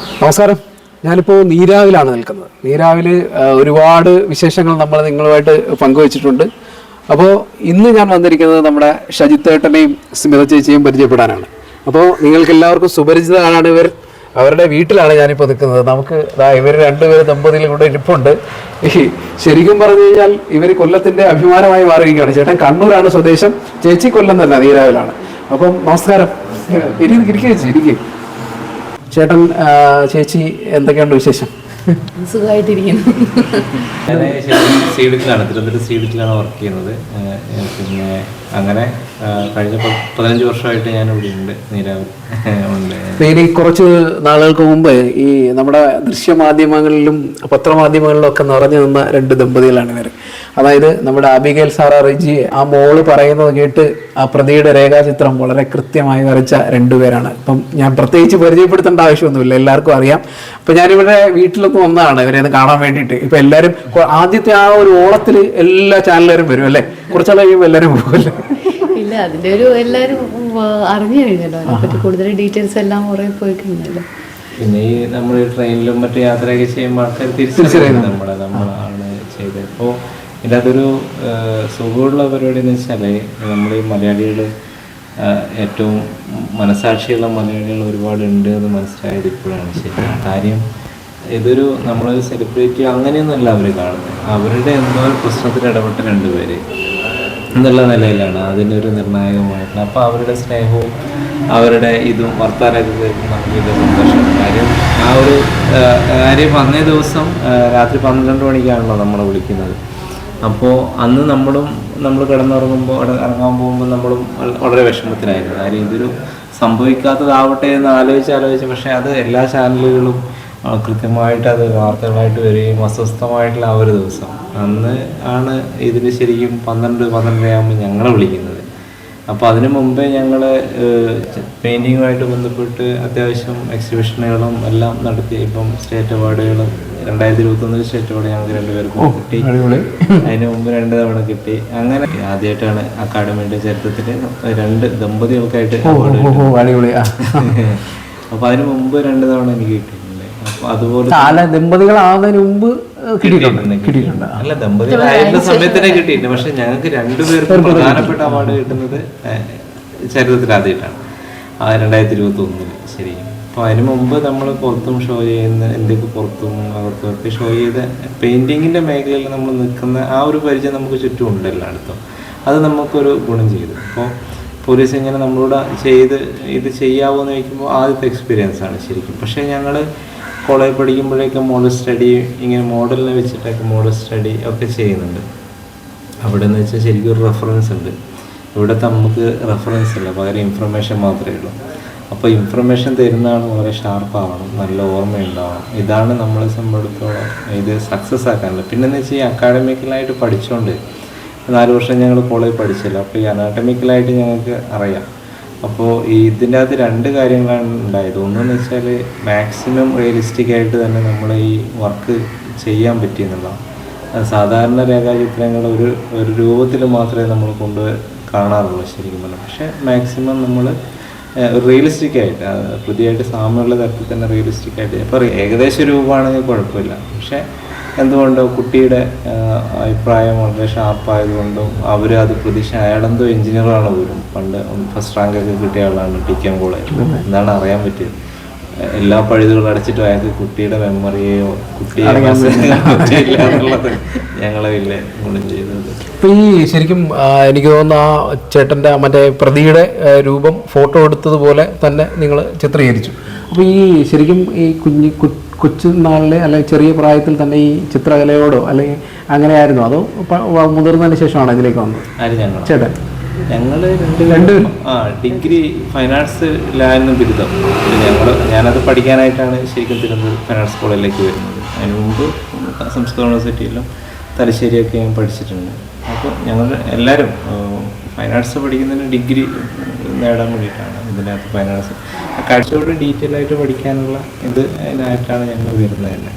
നമസ്കാരം. ഞാനിപ്പോൾ നീരാവിലാണ് നിൽക്കുന്നത്. നീരാവിൽ ഒരുപാട് വിശേഷങ്ങൾ നമ്മൾ നിങ്ങളുമായിട്ട് പങ്കുവച്ചിട്ടുണ്ട്. അപ്പോൾ ഇന്ന് ഞാൻ വന്നിരിക്കുന്നത് നമ്മുടെ ഷജിത്തേട്ടനെയും സ്മിത ചേച്ചിയും പരിചയപ്പെടാനാണ്. അപ്പോൾ നിങ്ങൾക്ക് എല്ലാവർക്കും സുപരിചിതരാണ് ഇവർ. അവരുടെ വീട്ടിലാണ് ഞാനിപ്പോൾ നിൽക്കുന്നത്. നമുക്ക് ഇവർ രണ്ടുപേരും ദമ്പതിയിലും കൂടെ ഇരിപ്പുണ്ട്. ഈ ശരിക്കും പറഞ്ഞു കഴിഞ്ഞാൽ ഇവർ കൊല്ലത്തിന്റെ അഭിമാനമായി മാറുകയാണ് ചേട്ടൻ കണ്ണൂരാണ് സ്വദേശം. ചേച്ചി കൊല്ലം തന്നെ നീരാവിലാണ്. അപ്പം നമസ്കാരം. ഇരിക്കും ചേച്ചി ഇരിക്കും. ചേട്ടൻ ചേച്ചി എന്തൊക്കെയുണ്ട് വിശേഷം? സുഖമായിട്ടിരിക്കുന്നു. ഞാൻ തിരുവനന്തപുരം സീഡിറ്റിലാണ് വർക്ക് ചെയ്യുന്നത്. പിന്നെ അങ്ങനെ കഴിഞ്ഞ പതിനഞ്ച് വർഷമായിട്ട് ഞാൻ ഇവിടെ ഉണ്ട്. നീരാവിൽ ഇനി കുറച്ച് നാളുകൾക്ക് മുമ്പ് ഈ നമ്മുടെ ദൃശ്യമാധ്യമങ്ങളിലും പത്രമാധ്യമങ്ങളിലും ഒക്കെ നിറഞ്ഞു നിന്ന രണ്ട് ദമ്പതികളാണ് ഇവർ അതായത് നമ്മുടെ അബിഗേൽ സാറ റിജി ആ മോൾ പറയുന്നത് കേട്ട് ആ പ്രതിയുടെ രേഖാചിത്രം വളരെ കൃത്യമായി വരച്ച രണ്ടുപേരാണ് അപ്പം ഞാൻ പ്രത്യേകിച്ച് പരിചയപ്പെടുത്തേണ്ട ആവശ്യമൊന്നുമില്ല എല്ലാവർക്കും അറിയാം. അപ്പം ഞാനിവിടെ വീട്ടിലൊക്കെ വന്നതാണ് ഇവരെ കാണാൻ വേണ്ടിയിട്ട്. ഇപ്പം എല്ലാവരും ആദ്യത്തെ ആ ഒരു ഓളത്തിൽ എല്ലാ ചാനലുകാരും വരും അല്ലേ? കുറച്ചാൾ കഴിയുമ്പോൾ എല്ലാവരും ഇല്ല അതിന്റെ ഒരു എല്ലാരും അറിഞ്ഞു കഴിഞ്ഞല്ലോ. അതിനെപ്പറ്റി കൂടുതൽ ഡീറ്റെയിൽസ് എല്ലാം കുറേ പോയി കഴിഞ്ഞല്ലോ പിന്നെ ഈ നമ്മൾ ട്രെയിനിലും മറ്റു യാത്രയൊക്കെ ചെയ്യുമ്പോൾ ആൾക്കാർ തിരിച്ചറിയുന്നത് നമ്മളെ നമ്മളാണ് ചെയ്തത്. അപ്പോൾ ഇതിന്റെ അതൊരു സുഖമുള്ള പരിപാടി എന്ന് വെച്ചാൽ നമ്മൾ ഈ മലയാളികൾ ഏറ്റവും മനസാക്ഷിയുള്ള മലയാളികൾ ഒരുപാട് ഉണ്ട് എന്ന് മനസ്സിലായത് ഇപ്പോഴാണ് ശരി കാര്യം ഇതൊരു നമ്മളൊരു സെലിബ്രിറ്റി അങ്ങനെയൊന്നുമല്ല അവർ കാണുന്നത്. അവരുടെ എന്തോ പ്രശ്നത്തിൽ ഇടപെട്ട രണ്ടുപേര് എന്നുള്ള നിലയിലാണ് അതിനൊരു നിർണായകമായിട്ടുള്ള. അപ്പോൾ അവരുടെ സ്നേഹവും അവരുടെ ഇതും വർത്താനൊക്കെ കേൾക്കുമ്പോൾ നമുക്ക് വലിയ സന്തോഷം. കാര്യം ആ ഒരു കാര്യം അന്നേ ദിവസം രാത്രി പന്ത്രണ്ട് മണിക്കാണല്ലോ നമ്മളെ വിളിക്കുന്നത്. അപ്പോൾ അന്ന് നമ്മളും നമ്മൾ കിടന്നുറങ്ങുമ്പോൾ ഇറങ്ങാൻ പോകുമ്പോൾ നമ്മളും വളരെ വിഷമത്തിലായിരുന്നു. കാര്യം ഇതൊരു സംഭവിക്കാത്തതാവട്ടെ എന്ന് ആലോചിച്ച് ആലോചിച്ച് പക്ഷേ അത് എല്ലാ ചാനലുകളും കൃത്യമായിട്ട് അത് വാർത്തകളായിട്ട് വരികയും അസ്വസ്ഥമായിട്ടുള്ള ആ ഒരു ദിവസം. അന്ന് ആണ് ഇതിന് ശരിക്കും പന്ത്രണ്ട് പന്ത്രണ്ടരയാകുമ്പോൾ ഞങ്ങളെ വിളിക്കുന്നത്. അപ്പോൾ അതിനു മുമ്പേ ഞങ്ങൾ പെയിന്റിങ്ങുമായിട്ട് ബന്ധപ്പെട്ട് അത്യാവശ്യം എക്സിബിഷനുകളും എല്ലാം നടത്തി. ഇപ്പം സ്റ്റേറ്റ് അവാർഡുകളും രണ്ടായിരത്തി ഇരുപത്തൊന്നിൽ സ്റ്റേറ്റ് അവാർഡ് ഞങ്ങൾക്ക് രണ്ടുപേർക്കും കിട്ടി. അതിന് മുമ്പ് രണ്ട് തവണ കിട്ടി. അങ്ങനെ ആദ്യമായിട്ടാണ് അക്കാഡമിയുടെ ചരിത്രത്തിൽ രണ്ട് ദമ്പതികൾക്കായിട്ട് അവാർഡ് അടിപൊളി. അപ്പോൾ അതിന് മുമ്പ് രണ്ട് തവണ എനിക്ക് അപ്പോൾ അതുപോലെ അല്ല ദമ്പതികളാവുന്നതിന് മുമ്പ് കിട്ടിയിട്ടുണ്ട് കിട്ടിയിട്ടുണ്ട് അല്ല ദമ്പതികളായിരുന്ന സമയത്തിനെ തന്നെ കിട്ടിയിട്ടുണ്ട്. പക്ഷെ ഞങ്ങൾക്ക് രണ്ടുപേർക്കും പ്രധാനപ്പെട്ട അവാർഡ് കിട്ടുന്നത് ചരിത്രത്തിൽ ആദ്യമായിട്ടാണ്. ആ രണ്ടായിരത്തി ഇരുപത്തി ഒന്നിൽ ശരിക്കും അപ്പോൾ അതിന് മുമ്പ് നമ്മൾ പുറത്തും ഷോ ചെയ്യുന്ന എന്തൊക്കെ പുറത്തും അകത്തും ഒക്കെ ഷോ ചെയ്ത പെയിന്റിങ്ങിന്റെ മേഖലയിൽ നമ്മൾ നിൽക്കുന്ന ആ ഒരു പരിചയം നമുക്ക് ചുറ്റും ഉണ്ട് എല്ലായിടത്തും അത് നമുക്കൊരു ഗുണം ചെയ്തു. അപ്പോൾ പോലീസ് ഇങ്ങനെ നമ്മളോട് ചെയ്ത് ഇത് ചെയ്യാവോ എന്ന് ചോദിക്കുമ്പോൾ ആദ്യത്തെ എക്സ്പീരിയൻസ് ആണ് ശരിക്കും. പക്ഷേ ഞങ്ങൾ കോളേജ് പഠിക്കുമ്പോഴേക്കും മോഡൽ സ്റ്റഡി ഇങ്ങനെ മോഡലിനെ വെച്ചിട്ടൊക്കെ മോഡൽ സ്റ്റഡി ഒക്കെ ചെയ്യുന്നുണ്ട്. അവിടെ എന്ന് വെച്ചാൽ ശരിക്കും ഒരു റെഫറൻസ് ഉണ്ട്. ഇവിടെ നമുക്ക് റെഫറൻസ് ഇല്ല പകരം ഇൻഫർമേഷൻ മാത്രമേ ഉള്ളൂ. അപ്പോൾ ഇൻഫർമേഷൻ തരുന്നതാണ് വളരെ ഷാർപ്പാവണം നല്ല ഓർമ്മയുണ്ടാവണം. ഇതാണ് നമ്മളെ സംബന്ധിച്ചിടത്തോളം ഇത് സക്സസ് ആക്കാനുള്ളത്. പിന്നെന്ന് വെച്ചാൽ ഈ അക്കാഡമിക്കലായിട്ട് പഠിച്ചുകൊണ്ട് നാല് വർഷം ഞങ്ങൾ കോളേജ് പഠിച്ചല്ലോ. അപ്പോൾ ഈ അനാട്ടമിക്കലായിട്ട് ഞങ്ങൾക്ക് അറിയാം. അപ്പോൾ ഇതിന്റെ അകത്ത് രണ്ട് കാര്യങ്ങളാണ് ഉണ്ടായത്. ഒന്നെന്ന് വെച്ചാൽ മാക്സിമം റിയലിസ്റ്റിക് ആയിട്ട് തന്നെ നമ്മൾ ഈ വർക്ക് ചെയ്യാൻ പറ്റിയെന്നുള്ളതാണ് സാധാരണ രേഖാചിത്രങ്ങൾ ഒരു ഒരു രൂപത്തിൽ മാത്രമേ നമ്മൾ കൊണ്ട് കാണാറുള്ളൂ ശരിക്കും പറഞ്ഞാൽ പക്ഷേ മാക്സിമം നമ്മൾ റിയലിസ്റ്റിക് ആയിട്ട് പുതിയതായിട്ട് സാമ്യമുള്ള തരത്തിൽ തന്നെ റിയലിസ്റ്റിക് ആയിട്ട്. ഇപ്പോൾ ഏകദേശ രൂപമാണെങ്കിൽ കുഴപ്പമില്ല. പക്ഷേ എന്തുകൊണ്ടോ കുട്ടിയുടെ അഭിപ്രായം വളരെ ഷാർപ്പായതുകൊണ്ടും അവർ അത് പ്രതീക്ഷ അയാളെന്തോ എഞ്ചിനീയറാണ് പോലും. പണ്ട് ഫസ്റ്റ് റാങ്ക് ഒക്കെ കിട്ടിയ ആളാണ് ടി കെ കോളേജ് എന്നാണ് അറിയാൻ പറ്റിയത്. എല്ലാ പഴുതുകളും അടച്ചിട്ട് അയാൾക്ക് കുട്ടിയുടെ മെമ്മറിയെയോ കുട്ടിയെ എന്നുള്ളത് ഞങ്ങളെ വലിയ ഗുണം ചെയ്തത്. ഇപ്പൊ ഈ ശരിക്കും എനിക്ക് തോന്നുന്നു ആ ചേട്ടന്റെ മറ്റേ പ്രതിയുടെ രൂപം ഫോട്ടോ എടുത്തതുപോലെ തന്നെ നിങ്ങൾ ചിത്രീകരിച്ചു. അപ്പോൾ ഈ ശരിക്കും ഈ കുഞ്ഞി കൊച്ചു നാളിലെ അല്ലെങ്കിൽ ചെറിയ പ്രായത്തിൽ തന്നെ ഈ ചിത്രകലയോടോ അല്ലെങ്കിൽ അങ്ങനെയായിരുന്നോ? അതോ മുതിർന്നതിന് ശേഷമാണോ ഇതിലേക്ക് വന്നത്? ചേട്ടൻ. ഞങ്ങൾ രണ്ട് ആ ഡിഗ്രി ഫൈൻ ആർട്സ് ലായിരുന്നു ബിരുദം. ഞങ്ങൾ ഞാനത് പഠിക്കാനായിട്ടാണ് ശരിക്കും തിരുവനന്തപുരം ഫൈൻ ആർട്സ് കോളേജിലേക്ക് വരുന്നത്. അതിന് മുമ്പ് സംസ്കൃത യൂണിവേഴ്സിറ്റിയിലും തലശ്ശേരിയൊക്കെ ഞാൻ പഠിച്ചിട്ടുണ്ട്. അപ്പോൾ ഞങ്ങൾ എല്ലാവരും ഫൈൻ ആർട്സ് പഠിക്കുന്നതിന് ഡിഗ്രി നേടാൻ വേണ്ടിയിട്ടാണ് ഇതിനകത്ത് ഫൈൻ ആർട്സ് കാഴ്ചയോട് ഡീറ്റെയിൽ ആയിട്ട് പഠിക്കാനുള്ള ഇത് അതിനായിട്ടാണ് ഞങ്ങൾ വരുന്നത് തന്നെ.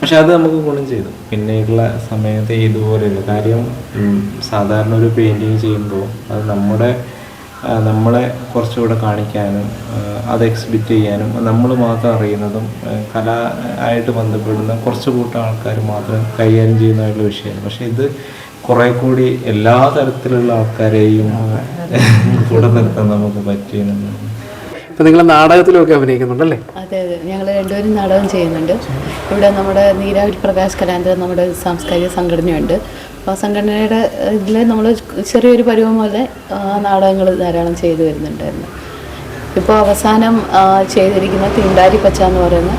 പക്ഷെ അത് നമുക്ക് ഗുണം ചെയ്തു. പിന്നീടുള്ള സമയത്ത് ഇതുപോലെയുള്ള കാര്യം സാധാരണ ഒരു പെയിന്റിങ് ചെയ്യുമ്പോൾ അത് നമ്മുടെ നമ്മളെ കുറച്ചുകൂടെ കാണിക്കാനും അത് എക്സിബിറ്റ് ചെയ്യാനും നമ്മൾ മാത്രം അറിയുന്നതും കല ആയിട്ട് ബന്ധപ്പെടുന്ന കുറച്ച് കൂട്ടം ആൾക്കാർ മാത്രം കൈകാര്യം ചെയ്യുന്നതായിട്ടുള്ള വിഷയമാണ്. പക്ഷേ ഇത് കുറെ കൂടി എല്ലാ തരത്തിലുള്ള ആൾക്കാരെയും കൂടെ നിർത്താൻ നമുക്ക് പറ്റിയെന്നുള്ളത് ഇപ്പൊ നിങ്ങൾ നാടകത്തിലൊക്കെ അഭിനയിക്കുന്നുണ്ടല്ലേ? അതെ അതെ. ഞങ്ങൾ രണ്ടുപേരും നാടകം ചെയ്യുന്നുണ്ട്. ഇവിടെ നമ്മുടെ നീരാവിൽ പ്രകാശ് കലാന്തര നമ്മുടെ സാംസ്കാരിക സംഘടനയുണ്ട്. അപ്പോൾ ആ സംഘടനയുടെ ഇതിൽ നമ്മൾ ചെറിയൊരു പരുവം പോലെ നാടകങ്ങൾ ധാരാളം ചെയ്തു വരുന്നുണ്ടായിരുന്നു. ഇപ്പോൾ അവസാനം ചെയ്തിരിക്കുന്ന തിണ്ടാരി പച്ച എന്ന് പറയുന്ന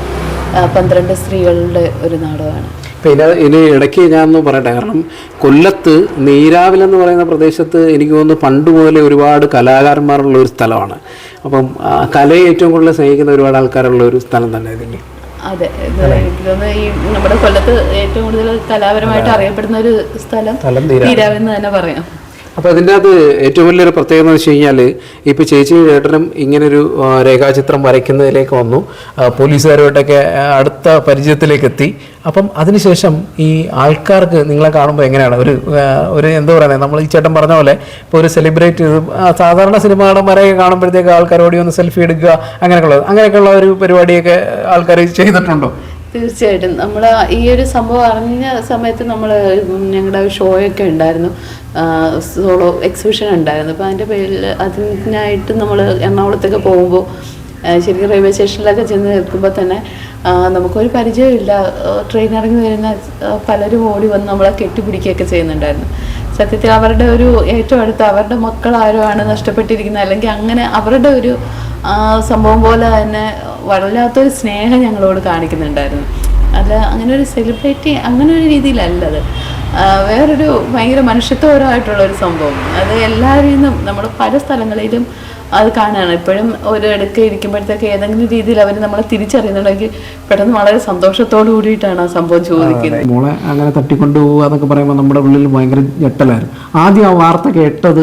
പന്ത്രണ്ട് സ്ത്രീകളുടെ ഒരു നാടകമാണ്. ഇതിന് ഇനി ഇടയ്ക്ക് ഞാൻ ഒന്ന് പറയട്ടെ. കാരണം കൊല്ലത്ത് നീരാവിൽ എന്ന് പറയുന്ന പ്രദേശത്ത് എനിക്ക് തോന്നുന്നു പണ്ട് മുതലേ ഒരുപാട് കലാകാരന്മാരുള്ള ഒരു സ്ഥലമാണ്. അപ്പം കലയെ ഏറ്റവും കൂടുതൽ സ്നേഹിക്കുന്ന ഒരുപാട് ആൾക്കാരുള്ള ഒരു സ്ഥലം തന്നെ ഇതിന്റെ അതെ. ഇത് എനിക്ക് തോന്നുന്നു ഈ നമ്മുടെ കൊല്ലത്ത് ഏറ്റവും കൂടുതൽ കലാപരമായിട്ട് അറിയപ്പെടുന്ന ഒരു സ്ഥലം നീരാവിൽ. എന്ന് നീരാവെന്ന് തന്നെ പറയാം. അപ്പോൾ അതിന്റെ അത് ഏറ്റവും വലിയൊരു പ്രത്യേകത എന്ന് വെച്ച് കഴിഞ്ഞാൽ ഇപ്പോൾ ചേച്ചിയും ചേട്ടനും ഇങ്ങനൊരു രേഖാചിത്രം വരയ്ക്കുന്നതിലേക്ക് വന്നു. പോലീസുകാരുമായിട്ടൊക്കെ അടുത്ത പരിചയത്തിലേക്ക് എത്തി. അപ്പം അതിനുശേഷം ഈ ആൾക്കാർക്ക് നിങ്ങളെ കാണുമ്പോൾ എങ്ങനെയാണ്? ഒരു ഒരു എന്താ പറയുന്നത് നമ്മൾ ഈ ചേട്ടൻ പറഞ്ഞ പോലെ ഇപ്പോൾ ഒരു സെലിബ്രേറ്റ് ചെയ്ത് സാധാരണ സിനിമ നടന്മാരെയൊക്കെ കാണുമ്പോഴത്തേക്ക് ആൾക്കാരോടി ഒന്ന് സെൽഫി എടുക്കുക അങ്ങനെയൊക്കെയുള്ളത് അങ്ങനെയൊക്കെയുള്ള ഒരു പരിപാടിയൊക്കെ ആൾക്കാർ ചെയ്തിട്ടുണ്ടോ? തീർച്ചയായിട്ടും. നമ്മൾ ഈ ഒരു സംഭവം അറിഞ്ഞ സമയത്ത് നമ്മൾ ഞങ്ങളുടെ ഷോയൊക്കെ ഉണ്ടായിരുന്നു. സോളോ എക്സിബിഷൻ ഉണ്ടായിരുന്നു. അപ്പോൾ അതിന്റെ പേരിൽ അതിനായിട്ട് നമ്മൾ എറണാകുളത്തൊക്കെ പോകുമ്പോൾ ശരിക്കും റെയിൽവേ സ്റ്റേഷനിലൊക്കെ ചെന്ന് നിൽക്കുമ്പോൾ തന്നെ നമുക്കൊരു പരിചയമില്ല ട്രെയിൻ ഇറങ്ങി വരുന്ന പലരും ഓടി വന്ന് നമ്മളെ കെട്ടിപ്പിടിക്കുകയൊക്കെ ചെയ്യുന്നുണ്ടായിരുന്നു. സത്യത്തിൽ അവരുടെ ഒരു ഏറ്റവും അടുത്ത് അവരുടെ മക്കൾ ആരോ ആണ് നഷ്ടപ്പെട്ടിരിക്കുന്നത്. അല്ലെങ്കിൽ അങ്ങനെ അവരുടെ ഒരു സംഭവം പോലെ തന്നെ വല്ലാത്തൊരു സ്നേഹം ഞങ്ങളോട് കാണിക്കുന്നുണ്ടായിരുന്നു. അല്ല അങ്ങനെ ഒരു സെലിബ്രിറ്റി അങ്ങനെ ഒരു രീതിയിലല്ലത് വേറൊരു ഭയങ്കര മനുഷ്യത്വപരമായിട്ടുള്ള ഒരു സംഭവം. അത് എല്ലാവരിൽ നിന്നും നമ്മൾ പല സ്ഥലങ്ങളിലും അത് കാണുകയാണ് ഇപ്പോഴും ഒരു ഇടയ്ക്ക് ഇരിക്കുമ്പോഴത്തേക്ക് ഏതെങ്കിലും രീതിയിൽ അവർ നമ്മളെ തിരിച്ചറിയുന്നുണ്ടെങ്കിൽ പെട്ടെന്ന് വളരെ സന്തോഷത്തോടു കൂടിയിട്ടാണ് ആ സംഭവം ചോദിക്കുന്നത്. മോളെ അങ്ങനെ തട്ടിക്കൊണ്ടു പോകുക എന്നൊക്കെ പറയുമ്പോൾ നമ്മുടെ ഉള്ളിൽ ഭയങ്കര ഞെട്ടലായിരുന്നു. ആദ്യം ആ വാർത്ത കേട്ടത്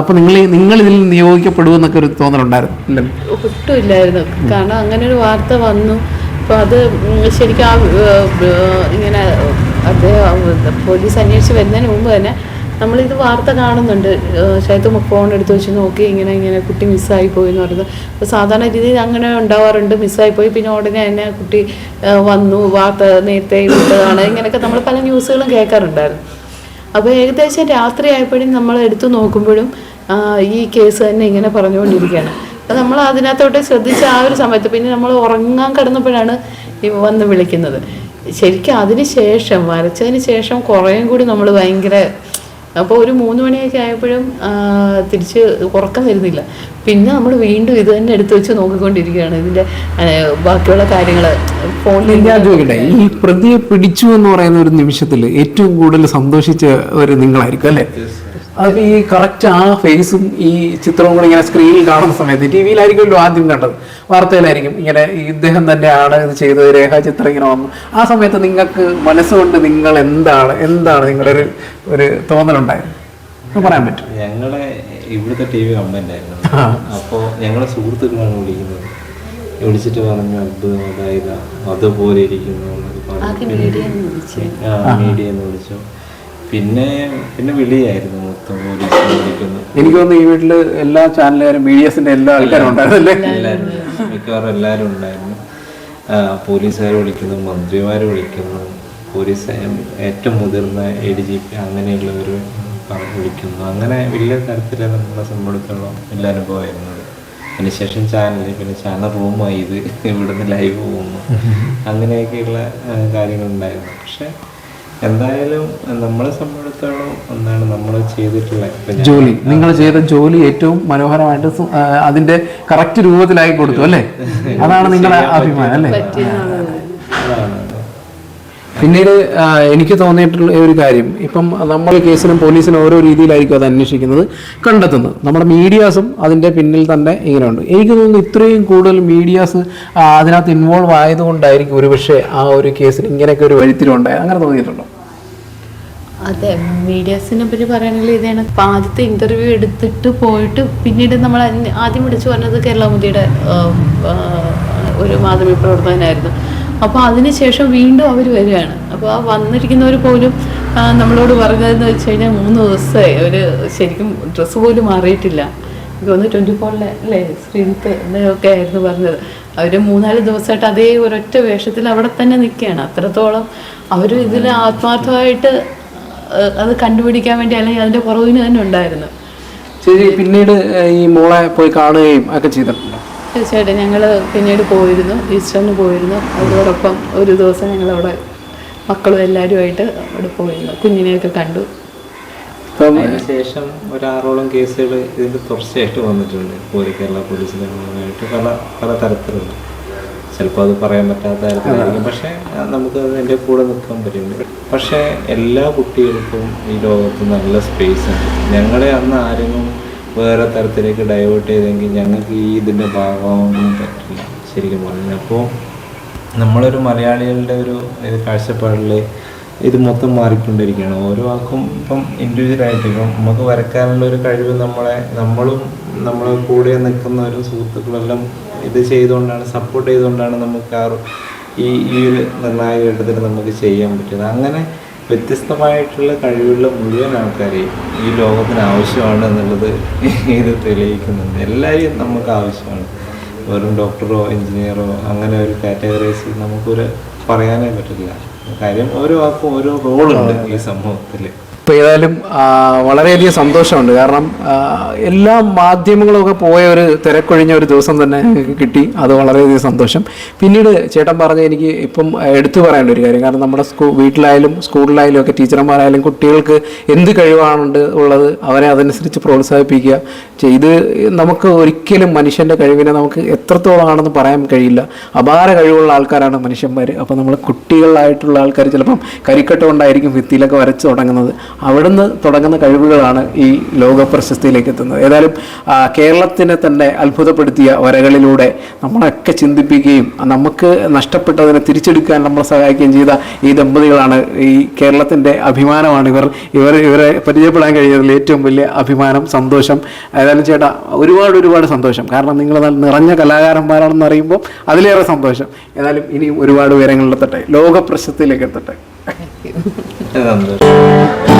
അപ്പൊ നിങ്ങൾ നിങ്ങൾ ഇതിൽ നിയോഗിക്കപ്പെടുമെന്നൊക്കെ ഒരു തോന്നലുണ്ടായിരുന്നു. ഒട്ടും ഇല്ലായിരുന്നു കാരണം അങ്ങനെ ഒരു വാർത്ത വന്നു. അപ്പോൾ അത് ശരിക്കും ആ ഇങ്ങനെ അദ്ദേഹം പോലീസ് അന്വേഷിച്ച് വരുന്നതിന് മുമ്പ് തന്നെ നമ്മളിത് വാർത്ത കാണുന്നുണ്ട്. ശൈത്വ ഫോൺ എടുത്ത് വെച്ച് നോക്കി ഇങ്ങനെ ഇങ്ങനെ കുട്ടി മിസ്സായി പോയി എന്ന് പറയുന്നത്. അപ്പോൾ സാധാരണ രീതിയിൽ അങ്ങനെ ഉണ്ടാവാറുണ്ട്. മിസ്സായി പോയി. പിന്നെ ഉടനെ തന്നെ കുട്ടി വന്നു. വാർത്ത നേരത്തെ വിട്ടതാണ് ഇങ്ങനെയൊക്കെ നമ്മൾ പല ന്യൂസുകളും കേൾക്കാറുണ്ടായിരുന്നു. അപ്പോൾ ഏകദേശം രാത്രി ആയപ്പോഴും നമ്മൾ എടുത്തു നോക്കുമ്പോഴും ഈ കേസ് തന്നെ ഇങ്ങനെ പറഞ്ഞുകൊണ്ടിരിക്കുകയാണ്. അപ്പം നമ്മൾ അതിനകത്തോട്ട് ശ്രദ്ധിച്ച ആ ഒരു സമയത്ത് പിന്നെ നമ്മൾ ഉറങ്ങാൻ കിടന്നപ്പോഴാണ് വന്ന് വിളിക്കുന്നത്. ശരിക്കും അതിന് ശേഷം വരച്ചതിന് ശേഷം കുറേയും കൂടി നമ്മൾ ഭയങ്കര അപ്പോൾ ഒരു മൂന്ന് മണിയൊക്കെ ആയപ്പോഴും തിരിച്ച് ഉറക്കം വരുന്നില്ല. പിന്നെ നമ്മൾ വീണ്ടും ഇത് തന്നെ എടുത്തു വെച്ച് നോക്കിക്കൊണ്ടിരിക്കുകയാണ്. ഇതിന്റെ ബാക്കിയുള്ള കാര്യങ്ങൾ ഫോണിൽ ഞാൻ ചോദിക്കട്ടെ ഈ പ്രതിയെ പിടിച്ചു എന്ന് പറയുന്ന ഒരു നിമിഷത്തിൽ ഏറ്റവും കൂടുതൽ സന്തോഷിച്ച ഒരു നിങ്ങളായിരിക്കും അല്ലേ? അത് ഈ കറക്റ്റ് ആ ഫേസും ഈ ചിത്രവും കൂടെ ഇങ്ങനെ സ്ക്രീനിൽ കാണുന്ന സമയത്ത് ടി വിയിലായിരിക്കുമല്ലോ ആദ്യം കണ്ടത്. വാർത്തയിലായിരിക്കും ഇങ്ങനെ ഇദ്ദേഹം ഇദ്ദേഹം തന്നെയാണ് ഇത് ചെയ്തത് രേഖാചിത്രം ഇങ്ങനെ വന്നു. ആ സമയത്ത് നിങ്ങൾക്ക് മനസ്സുകൊണ്ട് നിങ്ങൾ എന്താണ് എന്താണ് നിങ്ങളുടെ ഒരു ഒരു തോന്നലുണ്ടായത്? പറയാൻ പറ്റും. ഞങ്ങളെ ഇവിടുത്തെ ടി വി ആയിരുന്നു. അപ്പോൾ ഞങ്ങളെ സുഹൃത്തുക്കളാണ് വിളിക്കുന്നത്. വിളിച്ചിട്ട് പറഞ്ഞു അത്ഭുതം അതായത് അതുപോലെ ഇരിക്കുന്നു എന്നൊക്കെ പറഞ്ഞു. മീഡിയ എന്ന് വിളിച്ചു. പിന്നെ പിന്നെ വിളിയായിരുന്നു മൊത്തം പോലീസ് വിളിക്കുന്നു എനിക്ക് തോന്നുന്നു ഈ വീട്ടിൽ എല്ലാ ചാനലുകാരും മീഡിയസിന്റെ എല്ലാ ആൾക്കാരും ഉണ്ടായിരുന്നല്ലേ? എല്ലാവരും മിക്കവാറും എല്ലാവരും ഉണ്ടായിരുന്നു. പോലീസുകാർ വിളിക്കുന്നു മന്ത്രിമാർ വിളിക്കുന്നു പോലീസ് ഏറ്റവും മുതിർന്ന എ ഡി ജി പി അങ്ങനെയുള്ളവർ വിളിക്കുന്നു. അങ്ങനെ വലിയ തരത്തിലെ നമ്മളെ സംബന്ധിച്ചോളം വലിയ അനുഭവമായിരുന്നു അതിനുശേഷം ചാനൽ പിന്നെ ചാനൽ റൂമായി ഇത് ഇവിടുന്ന് ലൈവ് പോകുന്നു. അങ്ങനെയൊക്കെയുള്ള കാര്യങ്ങളുണ്ടായിരുന്നു. പക്ഷെ എന്തായാലും നമ്മളെ സംബന്ധിച്ചിടത്തോളം എന്താണ് നമ്മൾ ചെയ്തിട്ടുള്ള ജോലി. നിങ്ങൾ ചെയ്ത ജോലി ഏറ്റവും മനോഹരമായിട്ട് അതിന്റെ കറക്റ്റ് രൂപത്തിലായി കൊടുത്തു അല്ലേ? അതാണ് നിങ്ങളുടെ അഭിമാനം അല്ലേ. പിന്നീട് എനിക്ക് തോന്നിയിട്ടുള്ള ഒരു കാര്യം. ഇപ്പം നമ്മൾ കേസിനും പോലീസിനും ഓരോ രീതിയിലായിരിക്കും അത് അന്വേഷിക്കുന്നത് കണ്ടെത്തുന്നത്. നമ്മുടെ മീഡിയാസും അതിന്റെ പിന്നിൽ തന്നെ ഇങ്ങനെയുണ്ട്. എനിക്ക് തോന്നുന്നു ഇത്രയും കൂടുതൽ മീഡിയാസ് അതിനകത്ത് ഇൻവോൾവ് ആയതുകൊണ്ടായിരിക്കും ഒരുപക്ഷെ ആ ഒരു കേസിൽ ഇങ്ങനെയൊക്കെ ഒരു വഴിത്തിരിവുണ്ടായത്. അങ്ങനെ തോന്നിയിട്ടുണ്ടോ? അതെ മീഡിയാസിനെ പറ്റി പറയുകയാണെങ്കിൽ ഇതാണ്. ആദ്യത്തെ ഇന്റർവ്യൂ എടുത്തിട്ട് പോയിട്ട് പിന്നീട് നമ്മൾ ആദ്യം വിളിച്ചു പറഞ്ഞത് കേരളമുദിയുടെ ഒരു മാധ്യമ പ്രവർത്തകനായിരുന്നു. അപ്പോൾ അതിനുശേഷം വീണ്ടും അവർ വരികയാണ്. അപ്പോൾ ആ വന്നിരിക്കുന്നവർ പോലും നമ്മളോട് പറഞ്ഞതെന്ന് വെച്ച് കഴിഞ്ഞാൽ മൂന്ന് ദിവസമായി. അവർ ശരിക്കും ഡ്രസ്സ് പോലും മാറിയിട്ടില്ല. എനിക്ക് തോന്നുന്നു ട്വന്റി ഫോറിലെ അല്ലേ ശ്രീജിത്ത് എന്നൊക്കെ ആയിരുന്നു പറഞ്ഞത്. അവർ മൂന്നാൽ ദിവസമായിട്ട് അതേ ഒരൊറ്റ വേഷത്തിൽ അവിടെ തന്നെ നിൽക്കുകയാണ്. അത്രത്തോളം അവർ ഇതിൽ ആത്മാർത്ഥമായിട്ട് അത് കണ്ടുപിടിക്കാൻ വേണ്ടി അല്ലെങ്കിൽ അതിന്റെ കുറവിന് തന്നെ ഉണ്ടായിരുന്നു. ശരി പിന്നീട് ഈ മോളെ പോയി കാണുകയും ഒക്കെ ചെയ്തിട്ടുണ്ടോ. തീർച്ചയായിട്ടും ഞങ്ങൾ പിന്നീട് പോയിരുന്നു ഈസ്റ്ററിന് പോയിരുന്നു. അതോടൊപ്പം ഒരു ദിവസം ഞങ്ങളവിടെ മക്കളും എല്ലാവരുമായിട്ട് അവിടെ പോയിരുന്നു. കുഞ്ഞിനെയൊക്കെ കണ്ടു. ശേഷം അതിനുശേഷം ഒരാറോളം കേസുകൾ ഇതിന്റെ തുടർച്ചയായിട്ട് വന്നിട്ടുണ്ട്. പോലീ കേരള പോലീസിന്റെ ഭാഗമായിട്ട് പല പല തരത്തിലുണ്ട്. ചിലപ്പോൾ അത് പറയാൻ പറ്റാത്ത തരത്തിലായിരിക്കും. പക്ഷേ നമുക്ക് അതിന്റെ കൂടെ നിൽക്കാൻ പറ്റുന്നുണ്ട്. പക്ഷേ എല്ലാ കുട്ടികൾക്കും ഈ ലോകത്ത് നല്ല സ്പേസ് ഉണ്ട്. ഞങ്ങളെ അന്ന് ആരെങ്കിലും വേറെ തരത്തിലേക്ക് ഡൈവേർട്ട് ചെയ്തെങ്കിൽ ഞങ്ങൾക്ക് ഈ ഇതിന്റെ ഭാഗമാകാൻ പറ്റില്ല. ശരിക്കും പറഞ്ഞു അപ്പോൾ നമ്മളൊരു മലയാളികളുടെ ഒരു ഇത് കാഴ്ചപ്പാടിൽ ഇത് മൊത്തം മാറിക്കൊണ്ടിരിക്കുകയാണ്. ഓരോ ആൾക്കും ഇപ്പം ഇൻഡിവിജ്വലായിട്ട് ഇപ്പം നമുക്ക് വരക്കാനുള്ള ഒരു കഴിവ് നമ്മളെ നമ്മളും നമ്മളെ കൂടെ നിൽക്കുന്ന ഒരു സുഹൃത്തുക്കളെല്ലാം ഇത് ചെയ്തുകൊണ്ടാണ് സപ്പോർട്ട് ചെയ്തുകൊണ്ടാണ് നമുക്ക് ആ ഈ ഈ ഒരു നിർണായക ഘട്ടത്തിൽ നമുക്ക് ചെയ്യാൻ പറ്റുന്നത്. അങ്ങനെ വ്യത്യസ്തമായിട്ടുള്ള കഴിവുള്ള മുഴുവൻ ആൾക്കാരെയും ഈ ലോകത്തിന് ആവശ്യമാണ് എന്നുള്ളത് ഇത് തെളിയിക്കുന്നുണ്ട്. എല്ലാവരെയും നമുക്ക് ആവശ്യമാണ്. വെറും ഡോക്ടറോ എഞ്ചിനീയറോ അങ്ങനെ ഒരു കാറ്റഗറൈസ് നമുക്കൊരു പറയാനേ പറ്റില്ല. കാര്യം ഓരോ ആൾക്കും ഓരോ റോളുണ്ട് ഈ സമൂഹത്തിൽ ഇപ്പം ഏതായാലും വളരെയധികം സന്തോഷമുണ്ട്. കാരണം എല്ലാ മാധ്യമങ്ങളൊക്കെ പോയ ഒരു തിരക്കൊഴിഞ്ഞ ഒരു ദിവസം തന്നെ കിട്ടി. അത് വളരെയധികം സന്തോഷം. പിന്നീട് ചേട്ടൻ പറഞ്ഞ എനിക്ക് ഇപ്പം എടുത്തു പറയേണ്ട ഒരു കാര്യം. കാരണം നമ്മുടെ സ്കൂ വീട്ടിലായാലും സ്കൂളിലായാലും ഒക്കെ ടീച്ചർമാരായാലും കുട്ടികൾക്ക് എന്ത് കഴിവാണുണ്ട് ഉള്ളത് അവരെ അതനുസരിച്ച് പ്രോത്സാഹിപ്പിക്കുക. ഇത് നമുക്ക് ഒരിക്കലും മനുഷ്യന്റെ കഴിവിനെ നമുക്ക് എത്രത്തോളം ആണെന്ന് പറയാൻ കഴിയില്ല. അപാര കഴിവുള്ള ആൾക്കാരാണ് മനുഷ്യന്മാർ അപ്പോൾ നമ്മൾ കുട്ടികളായിട്ടുള്ള ആൾക്കാർ ചിലപ്പം കരിക്കട്ട കൊണ്ടായിരിക്കും ഭിത്തിയിലൊക്കെ വരച്ച് തുടങ്ങുന്നത്. അവിടുന്ന് തുടങ്ങുന്ന കഴിവുകളാണ് ഈ ലോക പ്രശസ്തിയിലേക്ക് എത്തുന്നത് ഏതായാലും കേരളത്തിനെ തന്നെ അത്ഭുതപ്പെടുത്തിയ വരകളിലൂടെ നമ്മളൊക്കെ ചിന്തിപ്പിക്കുകയും നമുക്ക് നഷ്ടപ്പെട്ടതിനെ തിരിച്ചെടുക്കാൻ നമ്മളെ സഹായിക്കുകയും ചെയ്ത ഈ ദമ്പതികളാണ് ഈ കേരളത്തിന്റെ അഭിമാനമാണ്. ഇവർ ഇവർ ഇവരെ പരിചയപ്പെടാൻ കഴിയുന്നതിൽ ഏറ്റവും വലിയ അഭിമാനം സന്തോഷം. ഏതായാലും ചേട്ടാ ഒരുപാട് ഒരുപാട് സന്തോഷം. കാരണം നിങ്ങൾ നിറഞ്ഞ കലാകാരന്മാരാണെന്ന് അറിയുമ്പോൾ അതിലേറെ സന്തോഷം. ഏതായാലും ഇനിയും ഒരുപാട് ഉയരങ്ങളിലെത്തട്ടെ. ലോക പ്രശസ്തിയിലേക്ക് എത്തട്ടെ സന്തോഷം.